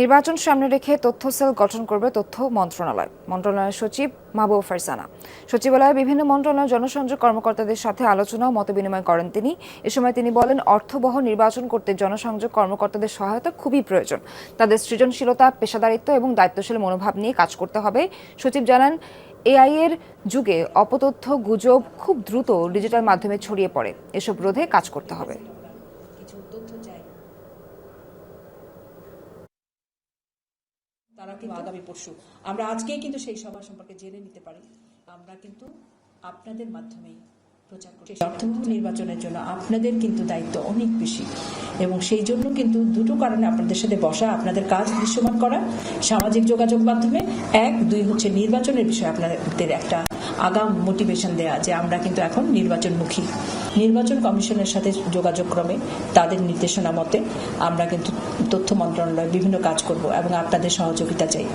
নির্বাচন সামনে রেখে তথ্য সেল গঠন করবে তথ্য মন্ত্রণালয়। মন্ত্রণালয়ের সচিব মাহবুব ফারসানা সচিবালয়ে বিভিন্ন মন্ত্রণালয়ের জনসংযোগ কর্মকর্তাদের সাথে আলোচনা ও মতবিনিময় করেন তিনি। এ সময় তিনি বলেন, অর্থবহ নির্বাচন করতে জনসংযোগ কর্মকর্তাদের সহায়তা খুবই প্রয়োজন। তাদের সৃজনশীলতা, পেশাদারিত্ব এবং দায়িত্বশীল মনোভাব নিয়ে কাজ করতে হবে। সচিব জানান, এআই এর যুগে অপতথ্য গুজব খুব দ্রুত ডিজিটাল মাধ্যমে ছড়িয়ে পড়ে। এসব রোধে কাজ করতে হবে। কিছু তথ্য চাই। তারা কিন্তু আগামী পরশু। আমরা আজকেই কিন্তু সেই সভা সম্পর্কে জেনে নিতে পারি। আমরা কিন্তু আপনাদের মাধ্যমেই প্রচার নির্বাচনের জন্য আপনাদের কিন্তু দায়িত্ব অনেক বেশি। এবং সেই জন্য কিন্তু দুটো কারণে আপনাদের সাথে বসা, আপনাদের কাজ দৃশ্যমান করা, সামাজিক যোগাযোগ মাধ্যমে। এক, দুই হচ্ছে নির্বাচনের বিষয়ে আপনাদের একটা আগাম মোটিভেশন দেয়া যে আমরা কিন্তু এখন নির্বাচনমুখী। নির্বাচন কমিশনের সাথে যোগাযোগ ক্রমে তাদের নির্দেশনা মতে আমরা কিন্তু তথ্য মন্ত্রণালয় বিভিন্ন কাজ করব এবং আপনাদের সহযোগিতা চাই।